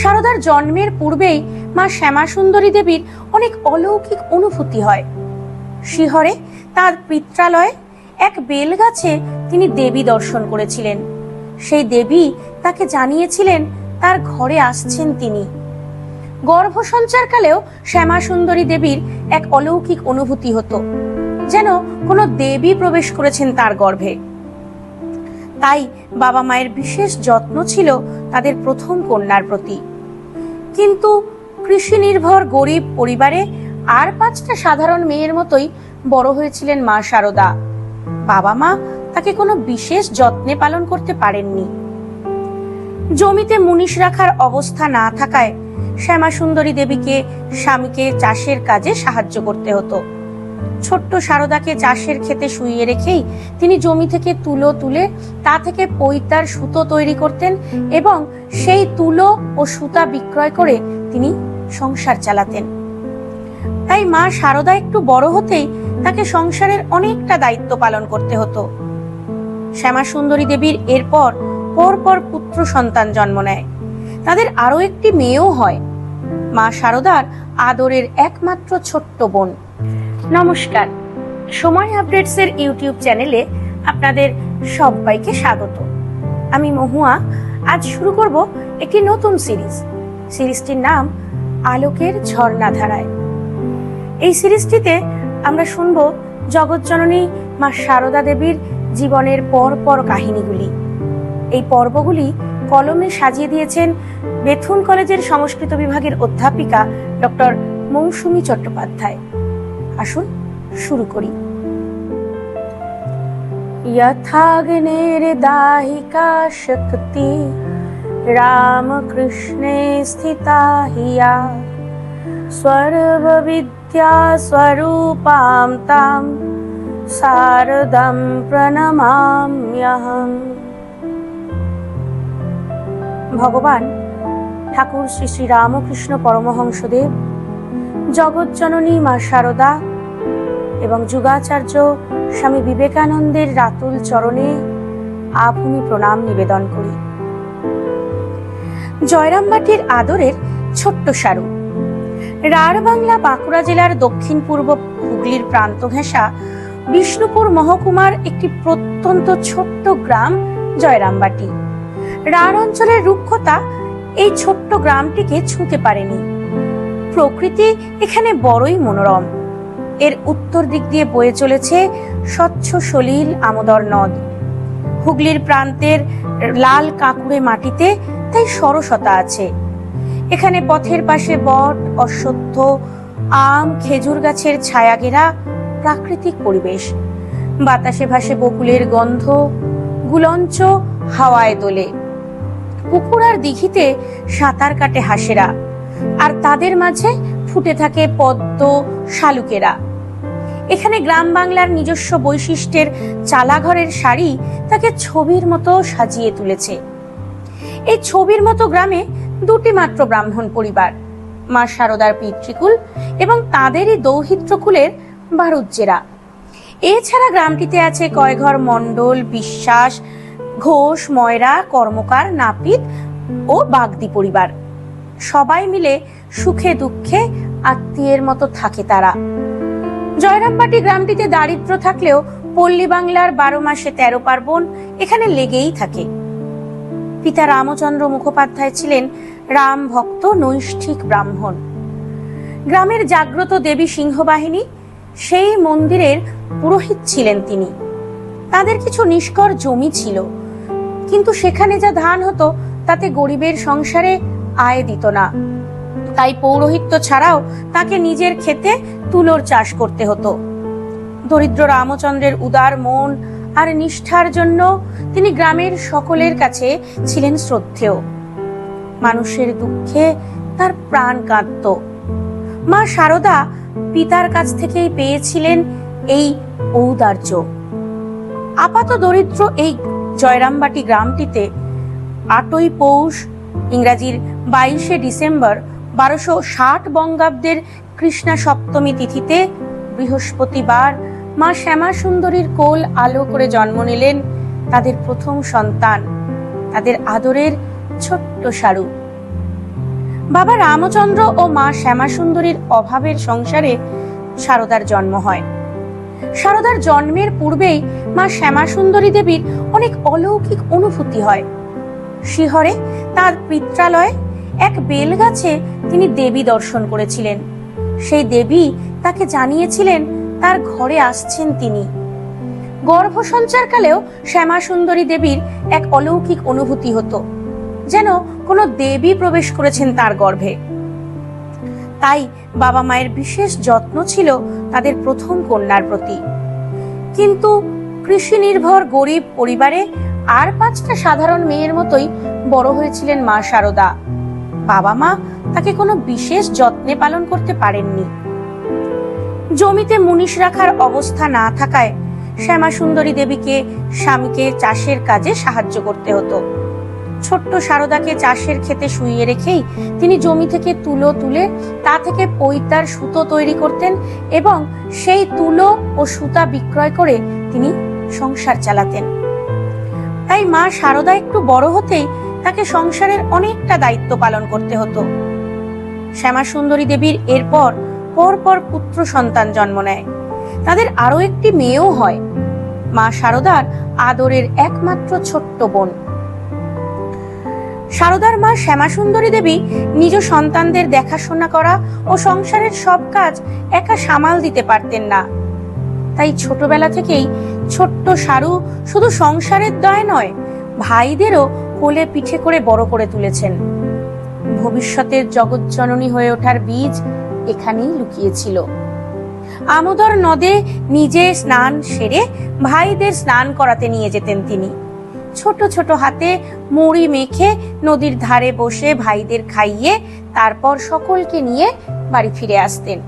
সারদার জন্মের পূর্বেই মা শ্যামা সুন্দরী দেবীর অনেক অলৌকিক অনুভূতি হয়। শিহরে তার পিত্রালয়ে এক বেলগাছে তিনি দেবী দর্শন করেছিলেন। সেই দেবী তাকে জানিয়েছিলেন, তার ঘরে আসছেন তিনি। গর্ভ সঞ্চারকালেও শ্যামা সুন্দরী দেবীর এক অলৌকিক অনুভূতি হতো, যেন কোনো দেবী প্রবেশ করেছেন তার গর্ভে। তাই বাবা মায়ের বিশেষ যত্ন ছিল তাদের প্রথম কন্যার প্রতি। কিন্তু কৃষি নির্ভর গরিব পরিবারে আর পাঁচটা সাধারণ মেয়ের মতোই বড় হয়েছিলেন মা সারদা। বাবা মা তাকে কোনো বিশেষ যত্নে পালন করতে পারেননি। জমিতে মুনিশ রাখার অবস্থা না থাকায় শ্যামা সুন্দরী দেবীকে স্বামীকে চাষের কাজে সাহায্য করতে হতো। ছোট্ট সারদাকে চাষের খেতে শুইয়ে রেখেই তিনি জমি থেকে তুলো তুলে তা থেকে পৈতার সুতো তৈরি করতেন এবং সেই তুলো ও সুতা বিক্রয় করে তিনি সংসার চালাতেন। তাই মা সারদা একটু বড় হতেই তাকে সংসারের অনেকটা দায়িত্ব পালন করতে হতো। শ্যামা সুন্দরী দেবীর এরপর পরপর পুত্র সন্তান জন্ম নেয়। তাদের আরও একটি মেয়েও হয়। মা সারদার আদরের একমাত্র ছোট্ট বোন। নমস্কার। সময় আপডেটস এর ইউটিউব চ্যানেলে আপনাদের সবাইকে স্বাগত। আমি মহুয়া। আজ শুরু করব একটি নতুন সিরিজ। সিরিজটির নাম আলোকের ঝর্ণাধারায়। এই সিরিজটিতে আমরা শুনব জগৎজননী মা শারদা দেবীর জীবনের পর পর কাহিনীগুলি। এই পর্বগুলি কলমে সাজিয়ে দিয়েছেন বেথুন কলেজের সংস্কৃত বিভাগের অধ্যাপিকা ডক্টর মৌসুমী চট্টোপাধ্যায়। আসুন শুরু করি यथाग्नेर् दाहिका शक्ति रामकृष्णे स्थिता हि या सर्वविद्या स्वरूपां तां शारदां প্রণমাম্যহম ভগবান ঠাকুর শ্রী শ্রী রামকৃষ্ণ পরমহংসদেব জগৎজননী মা শারদা এবং যুগাচার্য স্বামী বিবেকানন্দের রাতুল চরণে আভূমি প্রণাম নিবেদন করি। জয়রামবাটির আদরের ছোট্ট সারু। রাঢ় বাংলা বাঁকুড়া জেলার দক্ষিণ পূর্ব হুগলির প্রান্ত ঘেঁষা বিষ্ণুপুর মহকুমার একটি প্রত্যন্ত ছোট্ট গ্রাম জয়রামবাটি। রাঢ় অঞ্চলের রুক্ষতা এই ছোট্ট গ্রামটিকে ছুঁতে পারেনি। প্রকৃতি এখানে বড়ই মনোরম। এর উত্তর দিক দিয়ে বয়ে চলেছে স্বচ্ছ সলিল আমোদর নদ। হুগলির প্রান্তের লাল কাঁকুড়ে মাটিতে তাই সরসতা আছে। এখানে পথের পাশে বট, অশ্বত্থ, আম, খেজুর গাছের ছায়া ঘেরা প্রাকৃতিক পরিবেশ। বাতাসে ভাসে বকুলের গন্ধ, গুলঞ্চ হাওয়ায় দোলে। পুকুর আর দিঘিতে সাঁতার কাটে হাঁসেরা। আর তাদের মাঝে ফুটে থাকে পদ্ম শালুকেরা। এখানে গ্রাম বাংলার নিজস্ব বৈশিষ্ট্যের চালাঘরের শাড়ি তাকে ছবির মতো সাজিয়ে তুলেছে। এই ছবির মতো গ্রামে দুটি মাত্র ব্রাহ্মণ পরিবার, মা শারদার পিতৃকুল এবং তাদেরই দৌহিত্রকুলের বারুজ্জেরা এছাড়া গ্রামটিতে আছে কয়ঘর মণ্ডল, বিশ্বাস, ঘোষ, ময়রা, কর্মকার, নাপিত ও বাগদি পরিবার। সবাই মিলে সুখে দুঃখে আত্মীয়ের মতো থাকে তারা। জয়রামবাটি গ্রামটিতে দারিদ্র থাকলেও পল্লী বাংলার বারো মাসে তেরো পার্বণ এখানে লেগেই থাকে। পিতা রামচন্দ্র মুখোপাধ্যায় ছিলেন রাম ভক্ত নৈষ্ঠিক ব্রাহ্মণ। গ্রামের জাগ্রত দেবী সিংহবাহিনী সেই মন্দিরের পুরোহিত ছিলেন তিনি। তাদের কিছু নিষ্কর জমি ছিল, কিন্তু সেখানে যা ধান হতো তাতে গরিবের সংসারে আয় দিত না। তাই পৌরোহিত্য ছাড়াও তাকে নিজের খেতে তুলোর চাষ করতে হতো। দরিদ্র রামচন্দ্রের উদার মন আর নিষ্ঠার জন্য তিনি গ্রামের সকলের কাছে ছিলেন শ্রদ্ধেয়। মানুষের দুঃখে তার প্রাণ কাঁদত। মা শারদা পিতার কাছ থেকেই পেয়েছিলেন এই ঔদার্য। আপাত দরিদ্র এই জয়রামবাটি গ্রামটিতে আটই পৌষ ইংরাজির বাইশে ডিসেম্বর বারোশো ষাট বঙ্গাব্দের কৃষ্ণা সপ্তমী তিথিতে বৃহস্পতিবার মা শ্যামা সুন্দরীর কোল আলো করে জন্ম নিলেন তাদের প্রথম সন্তান, তাদের আদরের ছোট্ট সারু। বাবা রামচন্দ্র ও মা শ্যামাসুন্দরীর অভাবের সংসারে সারদার জন্ম হয়। সারদার জন্মের পূর্বেই মা শ্যামাসুন্দরী দেবীর অনেক অলৌকিক অনুভূতি হয়। শিহরে তার পিত্রালয়ে এক বেলগাছে তিনি দেবী দর্শন করেছিলেন। সেই দেবী তাকে জানিয়েছিলেন, তার ঘরে আসছেন তিনি। গর্ভ সঞ্চারকালেও শ্যামা সুন্দরী দেবীর এক অলৌকিক অনুভূতি হতো, যেন কোনো দেবী প্রবেশ করেছেন তার গর্ভে। তাই বাবা মায়ের বিশেষ যত্ন ছিল তাদের প্রথম কন্যার প্রতি। কিন্তু কৃষি নির্ভর গরিব পরিবারে আর পাঁচটা সাধারণ মেয়ের মতোই বড় হয়েছিলেন মা শারদা বাবা মা তাকে কোনো বিশেষ যত্নে পালন করতে পারেননি। জমিতে মুনিশ রাখার অবস্থা না থাকায় শ্যামা সুন্দরী দেবীকে স্বামীকে চাষের কাজে সাহায্য করতে হতো। ছোট্ট সারদাকে চাষের খেতে শুইয়ে রেখেই তিনি জমি থেকে তুলো তুলে তা থেকে পৈতার সুতো তৈরি করতেন এবং সেই তুলো ও সুতা বিক্রয় করে তিনি সংসার চালাতেন। তাই মা সারদা একটু বড় হতেই তাকে সংসারের অনেকটা দায়িত্ব পালন করতে হতো। শ্যামা সুন্দরী দেবীর এরপর পরপর পুত্র সন্তান জন্ম নেয়। তাদের আরও একটি মেয়েও হয়। মা শারদার আদরের একমাত্র ছোট্ট বোন। শারদার মা শ্যামাসুন্দরী দেবী নিজ সন্তানদের দেখাশোনা করা ও সংসারের সব কাজ একা সামাল দিতে পারতেন না। তাই ছোটবেলা থেকেই ছোট্ট সারু শুধু সংসারের দয় নয়, ভাইদেরও কোলে পিঠে করে বড় করে তুলেছেন। ভবিষ্যতের জগৎজননী হয়ে ওঠার বীজ এখানেই লুকিয়েছিল। আমোদর নদে নিজে স্নান সেরে ভাইদের স্নান করাতে নিয়ে যেতেন তিনি। ছোট ছোট হাতে মুড়ি মেখে নদীর ধারে বসে ভাইদের খাইয়ে তারপর সকলকে নিয়ে বাড়ি ফিরে আসতেন।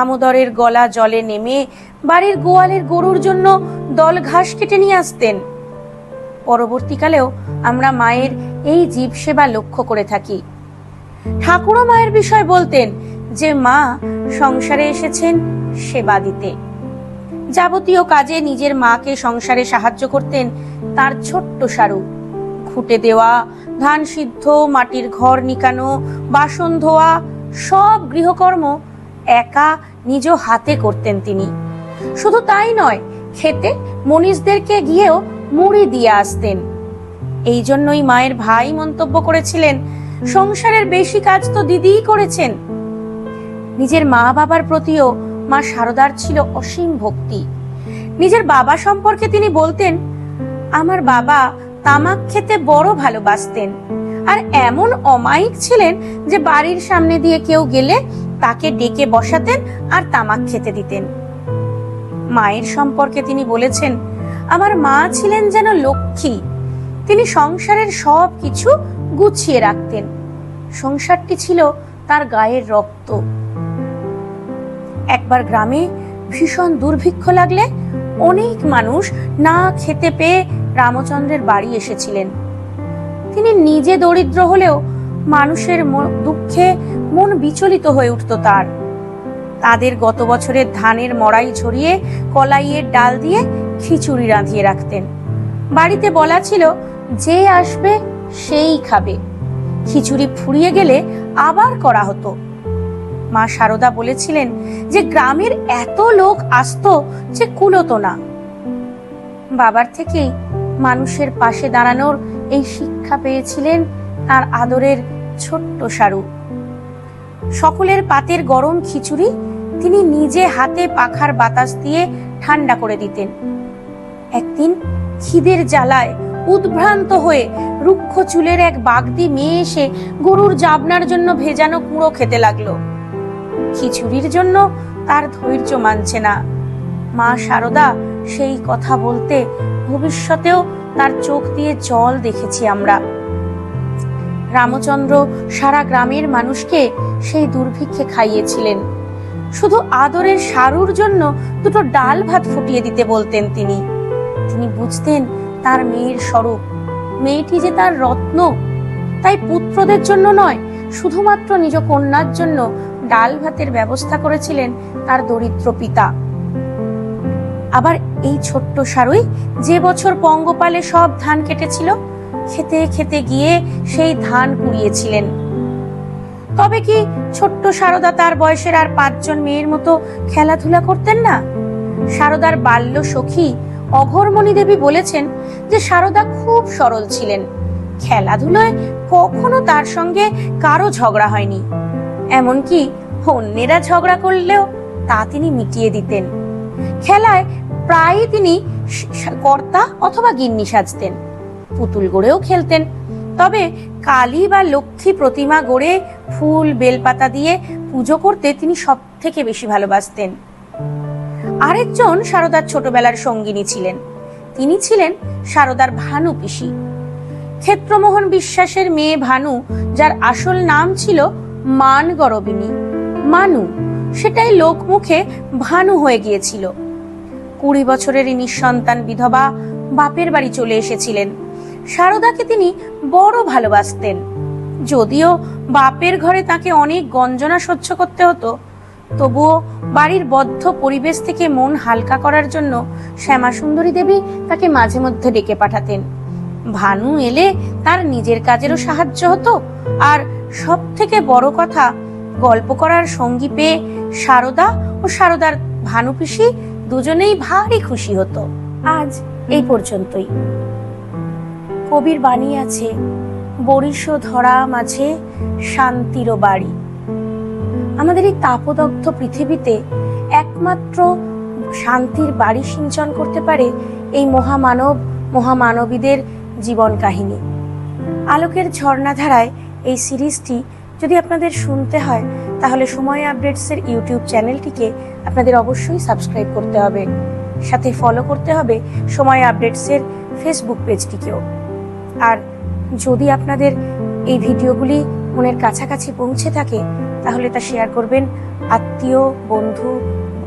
আমোদরের গলা জলে নেমে বাড়ির গোয়ালের গরুর জন্য দল ঘাস কেটে নিয়ে আসতেন। পরবর্তীকালেও আমরা মায়ের এই জীব সেবা লক্ষ্য করে থাকি। ঠাকুরও মায়ের বিষয় বলতেন যে, মা, সংসারে এসেছেন সেবা দিতে। যাবতীয় কাজে নিজের মাকে সংসারে সাহায্য করতেন তার ছোট্ট সারু। খুঁটে দেওয়া, ধান সিদ্ধ, মাটির ঘর নিকানো, বাসন ধোয়া, সব গৃহকর্ম একা নিজ হাতে করতেন তিনি। শুধু তাই নয়, খেতে মনীষদেরকে গিয়েও মুড়ি দিয়ে আসতেন। এই জন্যই মায়ের ভাই মন্তব্য করেছিলেন, সংসারের বেশি কাজ তো দিদিই করেছেন। নিজের মা বাবার প্রতিও মা সারদার ছিল অসীম ভক্তি। নিজের বাবা সম্পর্কে তিনি বলতেন, আমার বাবা তামাক খেতে বড় ভালোবাসতেন, আর এমন অমায়িক ছিলেন যে বাড়ির সামনে দিয়ে কেউ গেলে তাকে ডেকে বসাতেন আর তামাক খেতে দিতেন। মায়ের সম্পর্কে তিনি বলেছেন, আমার মা ছিলেন যেন লক্ষ্মী। তিনি সংসারের সব কিছু গুছিয়ে রাখতেন। সংসারটি ছিল তার গায়ের রক্ত। একবার গ্রামে ভীষণ দুর্ভিক্ষ লাগলে অনেক মানুষ না খেতে পেয়ে রামচন্দ্রের বাড়ি এসেছিলেন। তিনি নিজে দরিদ্র হলেও মানুষের দুঃখে মন বিচলিত হয়ে উঠত তার। তাদের গত বছরের ধানের মড়াই ছড়িয়ে কলাইয়ের ডাল দিয়ে খিচুড়ি রাঁধিয়ে রাখতেন। বাড়িতে বলা ছিল, যে আসবে, সেই খাবে। খিচুড়ি ফুরিয়ে গেলে আবার করা হতো। মা শারদা বলেছিলেন যে, গ্রামের এত লোক আসতো যে কুলোতো না। বাবার থেকেই মানুষের পাশে দাঁড়ানোর এই শিক্ষা পেয়েছিলেন তার আদরের ছোট্ট সারু। সকলের পাতের গরম খিচুড়ি তিনি নিজে হাতে পাখার বাতাস দিয়ে ঠান্ডা করে দিতেন। একদিন খিদের জ্বালায় উদ্ভ্রান্ত হয়ে রুক্ষ চুলের এক বাগদি মেয়ে এসে গরুর জাবনার জন্য ভেজানো কুঁড়ো খেতে লাগল। খিচুড়ির জন্য তার ধৈর্য মানছে না। মা শারদা সেই কথা বলতে ভবিষ্যতেও তার চোখ দিয়ে জল দেখেছি আমরা। রামচন্দ্র সারা গ্রামের মানুষকে সেই দুর্ভিক্ষে খাইয়েছিলেন। শুধু আদরের সারুর জন্য দুটো ডাল ভাত ফুটিয়ে দিতে বলতেন তিনি। তিনি বুঝতেন তার মেয়ের স্বরূপ। মেয়েটি যে তার রত্ন, তাই পুত্রদের জন্য নয়, শুধুমাত্র নিজ কন্যার জন্য ডাল ভাতের ব্যবস্থা করেছিলেন তার দরিদ্র পিতা। আবার এই ছোট্ট সারুই যে বছর পঙ্গপালে সব ধান কেটেছিল খেতে খেতে গিয়ে সেই ধান কুড়িয়েছিলেন। তবে কি ছোট্ট সারদা তার বয়সের আর পাঁচজন মেয়ের মতো খেলাধুলা করতেন না? সারদার বাল্য সখী অঘরমণি দেবী বলেছেন যে সারদা খুব সরল ছিলেন। খেলাধুলায় কখনো তার সঙ্গে কারও ঝগড়া হয়নি। এমনকি অন্যেরা ঝগড়া করলেও তা তিনি মিটিয়ে দিতেন। খেলায় প্রায়ই তিনি কর্তা অথবা গিন্নি সাজতেন। পুতুল গড়েও খেলতেন। তবে কালী বা লক্ষ্মী প্রতিমা গড়ে ফুল, বেলপাতা দিয়ে পুজো করতে তিনি সব থেকে বেশি ভালোবাসতেন। আরেকজন সারদার ছোটবেলার সঙ্গিনী ছিলেন। তিনি ছিলেন সারদার ভানু পিসি। ক্ষেত্রমোহন বিশ্বাসের মেয়ে ভানু, যার আসল নাম ছিল মান গরবিনী মানু, সেটাই লোকমুখে ভানু হয়ে গিয়েছিল। কুড়ি বছরের নিঃসন্তান বিধবা বাপের বাড়ি চলে এসেছিলেন। সারদাকে তিনি বড় ভালোবাসতেন। যদিও বাপের ঘরে তাকে অনেক গঞ্জনা সহ্য করতে হতো, তবুও বাড়ির বদ্ধ পরিবেশ থেকে মন হালকা করার জন্য শ্যামা সুন্দরী দেবী তাকে মাঝে মধ্যে ডেকে পাঠাতেন। ভানু এলে তার নিজের কাজেরও সাহায্য হতো, আর সব থেকে বড় কথা, গল্প করার সঙ্গী পেয়ে সারদা ও সারদার ভানু পিসি দুজনেই ভারী খুশি হতো। আজ এই পর্যন্তই। কবির বাণী আছে, বরিশ ধরা মাঝে শান্তিরও বাড়ি। আমাদের এই তাপদগ্ধ পৃথিবীতে একমাত্র শান্তির বাড়ি সিঞ্চন করতে পারে এই মহামানব, মহামানবীদের জীবন কাহিনী। আলোকের ঝর্ণাধারায় এই সিরিজটি যদি আপনাদের শুনতে হয়, তাহলে সময় আপডেটসের ইউটিউব চ্যানেলটিকে আপনাদের অবশ্যই সাবস্ক্রাইব করতে হবে। সাথে ফলো করতে হবে সময় আপডেটসের ফেসবুক পেজটিকেও। আর যদি আপনাদের এই ভিডিওগুলি মনের কাছাকাছি পৌঁছে থাকে, তাহলে তা শেয়ার করবেন আত্মীয়, বন্ধু,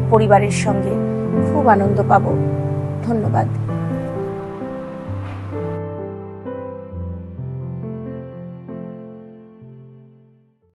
পরিবারের সঙ্গে। খুব আনন্দ পাব। ধন্যবাদ।